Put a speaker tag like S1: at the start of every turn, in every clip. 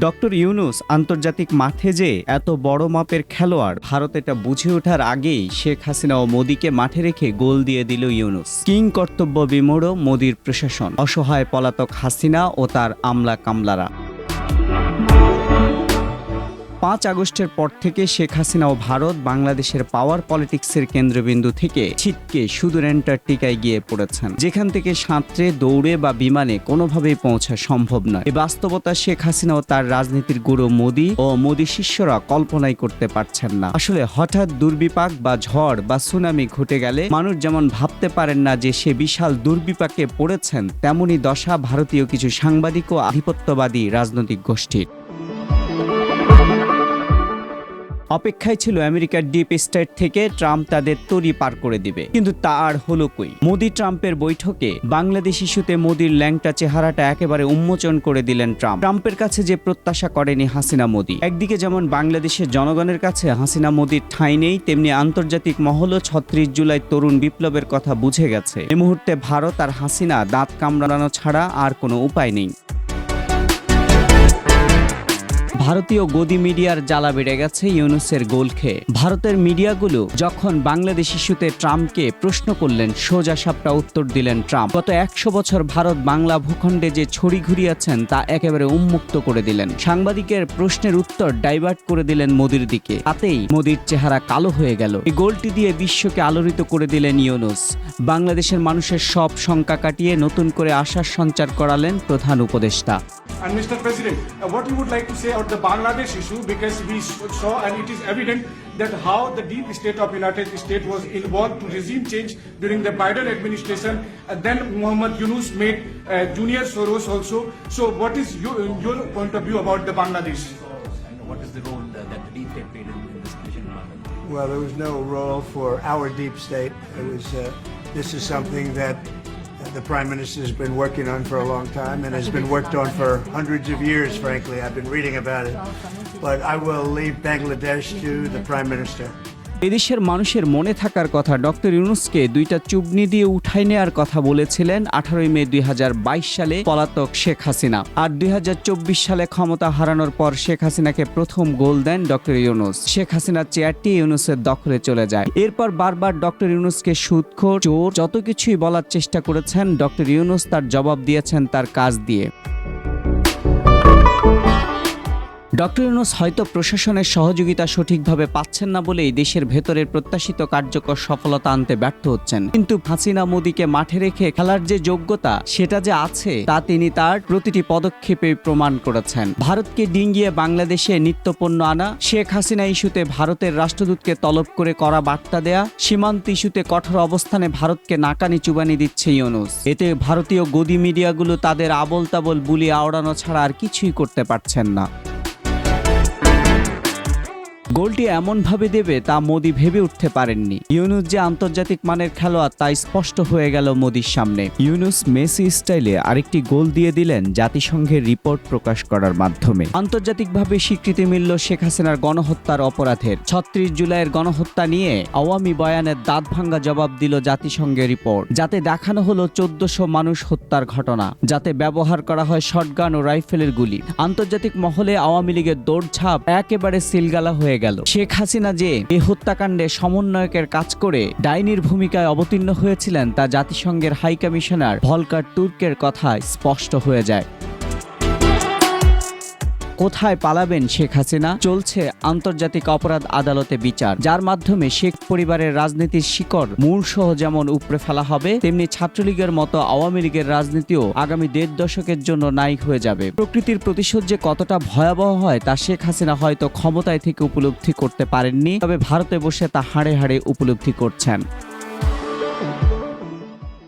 S1: Doctor Yunus আন্তর্জাতিক মাঠে যে এত বড় মাপের খেলোয়াড়, ভারত এটা বুঝে ওঠার আগেই শেখ হাসিনা ও মোদীকে মাঠে রেখে গোল দিয়ে দিল ইউনুস। কিং কর্তব্য বিমোড় মোদীর প্রশাসন, অসহায় পলাতক হাসিনা ও তার আমলা কামলারা পাঁচ আগস্টের পর থেকে শেখ হাসিনা ও ভারত বাংলাদেশের পাওয়ার পলিটিক্সের কেন্দ্রবিন্দু থেকে ছিটকে সুদূর অ্যান্টার্কটিকায় গিয়ে পড়েছেন। যেখান থেকে সাঁতরে, দৌড়ে বা বিমানে কোনোভাবেই পৌঁছা সম্ভব নয়। এই বাস্তবতা শেখ হাসিনা ও তার রাজনীতির গুরু মোদী ও মোদী শিষ্যরা কল্পনাই করতে পারছেন না। আসলে হঠাৎ দুর্বিপাক বা ঝড় বা সুনামি ঘটে গেলে মানুষ যেমন ভাবতে পারেন না যে সে বিশাল দুর্বিপাকে পড়েছেন, তেমনি দশা ভারতীয় কিছু সাংবাদিক ও আধিপত্যবাদী রাজনৈতিক গোষ্ঠীর। অপেক্ষায় ছিল আমেরিকার ডিপ স্টেট থেকে ট্রাম্প তাদের তরি পার করে দিবে। কিন্তু তা আর হলো কই? মোদি ট্রাম্পের বৈঠকে বাংলাদেশ ইস্যুতে মোদির ল্যাংটা চেহারাটা একেবারে উন্মোচন করে দিলেন ট্রাম্প। ট্রাম্পের কাছে যে প্রত্যাশা করেনি হাসিনা মোদি, একদিকে যেমন বাংলাদেশের জনগণের কাছে হাসিনা মোদির ঠাঁই নেই, তেমনি আন্তর্জাতিক মহলও ছত্রিশ জুলাই তরুণ বিপ্লবের কথা বুঝে গেছে। এ মুহূর্তে ভারত আর হাসিনা দাঁত কামড়ানো ছাড়া আর কোনো উপায় নেই। ভারতীয় গদি মিডিয়ার জ্বালা বেড়ে গেছে ইউনুসের গোল খেয়ে। ভারতের মিডিয়াগুলো যখন বাংলাদেশ ইস্যুতে ট্রাম্পকে প্রশ্ন করলেন সোজা সাপটা উত্তর দিলেন ট্রাম্প। গত একশো বছর ভারত বাংলা ভূখণ্ডে যে ছড়ি ঘুরিয়েছেন তা একেবারে উন্মুক্ত করে দিলেন। সাংবাদিকের প্রশ্নের উত্তর ডাইভার্ট করে দিলেন মোদির দিকে। তাতেই মোদির চেহারা কালো হয়ে গেল। এই গোলটি দিয়ে বিশ্বকে আলোড়িত করে দিলেন ইউনুস। বাংলাদেশের মানুষের সব শঙ্কা কাটিয়ে নতুন করে আশার সঞ্চার করালেন প্রধান উপদেষ্টা।
S2: And Mr. President, uh, what you would like to say about the Bangladesh issue because we saw and it is evident that how the deep state of United States was involved to regime change during the Biden administration and then Muhammad Yunus made uh, Junior Soros also. So what is your, your point of view about the Bangladesh?
S3: What is the role that, that the deep state played in, in this decision?
S4: Well, there was no role for our deep state. It was. Uh, this is something that the prime minister has been working on for a long time and has been worked on for hundreds of years. Frankly, I've been reading about it, but I will leave Bangladesh to the prime minister.
S1: এদেশের মানুষের মনে থাকার কথা doctor ইউনুসকে দুইটা চুবনি দিয়ে উঠাই নেওয়ার কথা বলেছিলেন আঠারোই মে দুই হাজার বাইশ সালে পলাতক শেখ হাসিনা। আর দুই হাজার চব্বিশ সালে ক্ষমতা হারানোর পর শেখ হাসিনাকে প্রথম গোল দেন ডক্টর ইউনুস। শেখ হাসিনার চেয়ারটি ইউনুসের দখলে চলে যায়। এরপর বারবার ডক্টর ইউনুসকে সুদখোর, চোর, যত কিছুই বলার চেষ্টা করেছেন, ডক্টর ইউনুস তার জবাব দিয়েছেন তার কাজ দিয়ে। ডক্টর ইউনুস হয়তো প্রশাসনের সহযোগিতা সঠিকভাবে পাচ্ছেন না বলেই দেশের ভেতরের প্রত্যাশিত কার্যকর সফলতা আনতে ব্যর্থ হচ্ছেন। কিন্তু হাসিনা মোদীকে মাঠে রেখে খেলার যে যোগ্যতা, সেটা যে আছে, তা তিনি তার প্রতিটি পদক্ষেপে প্রমাণ করেছেন। ভারতকে ডিঙ্গিয়ে বাংলাদেশে নিত্যপণ্য আনা, শেখ হাসিনা ইস্যুতে ভারতের রাষ্ট্রদূতকে তলব করে করা বার্তা দেয়া, সীমান্ত ইস্যুতে কঠোর অবস্থানে ভারতকে নাকানি চুবানি দিচ্ছে ইউনুস। এতে ভারতীয় গদি মিডিয়াগুলো তাদের আবল তাবল বুলি আওড়ানো ছাড়া আর কিছুই করতে পারছেন না। গোলটি এমনভাবে দেবে তা মোদি ভেবে উঠতে পারেননি। ইউনুস যে আন্তর্জাতিক মানের খেলোয়াড় তা স্পষ্ট হয়ে গেল মোদির সামনে। ইউনুস মেসি স্টাইলে আরেকটি গোল দিয়ে দিলেন জাতিসংঘের রিপোর্ট প্রকাশ করার মাধ্যমে। আন্তর্জাতিকভাবে স্বীকৃতি মিলল শেখ হাসিনার গণহত্যার অপরাধের। ছত্রিশ জুলাইয়ের গণহত্যা নিয়ে আওয়ামী বয়ানের দাঁত ভাঙ্গা জবাব দিল জাতিসংঘের রিপোর্ট, যাতে দেখানো হলো চোদ্দশো মানুষ হত্যার ঘটনা, যাতে ব্যবহার করা হয় শটগান ও রাইফেলের গুলি। আন্তর্জাতিক মহলে আওয়ামী লীগের দৌড়ঝাঁপ একেবারে সিলগালা হয়ে গেল। শেখ হাসিনা যে এ হত্যাকাণ্ডে সমন্বয়কের কাজ করে ডাইনির ভূমিকায় অবতীর্ণ হয়েছিলেন তা জাতিসংঘের হাই কমিশনার ভলকার তুর্কের কথায় স্পষ্ট হয়ে যায়। কোথায় পালাবেন শেখ হাসিনা? চলছে আন্তর্জাতিক অপরাধ আদালতে বিচার, যার মাধ্যমে শেখ পরিবারের রাজনীতির শিকড় মূল সহ যেমন উপড়ে ফেলা হবে, তেমনি ছাত্রলীগের মতো আওয়ামী লীগের রাজনীতিও আগামী দেড় দশকের জন্য নাই হয়ে যাবে। প্রকৃতির প্রতিশোধ যে কতটা ভয়াবহ হয়, তা শেখ হাসিনা হয়তো ক্ষমতায় থেকে উপলব্ধি করতে পারেননি, তবে ভারতে বসে তা হাড়ে হাড়ে উপলব্ধি করছেন।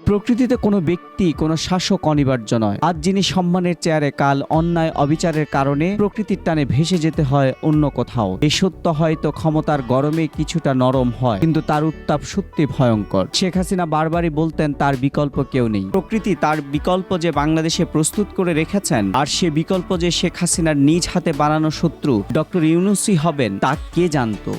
S1: প্রকৃতিতে কোনো ব্যক্তি, কোনো শাসক অনিবার্য নয়। আজ যিনি সম্মানের চেয়ারে, কাল অন্যায় অবিচারের কারণে প্রকৃতির টানে ভেসে যেতে হয় অন্য কোথাও। এই সত্য হয়তো ক্ষমতার গরমে কিছুটা নরম হয়, কিন্তু তার উত্তাপ সত্যি ভয়ঙ্কর। শেখ হাসিনা বারবারই বলতেন, তার বিকল্প কেউ নেই। প্রকৃতি তার বিকল্প যে বাংলাদেশে প্রস্তুত করে রেখেছেন, আর সে বিকল্প যে শেখ হাসিনার নিজ হাতে বানানো শত্রু, ডক্টর ইউনুসি হবেন, তা কে জানতো?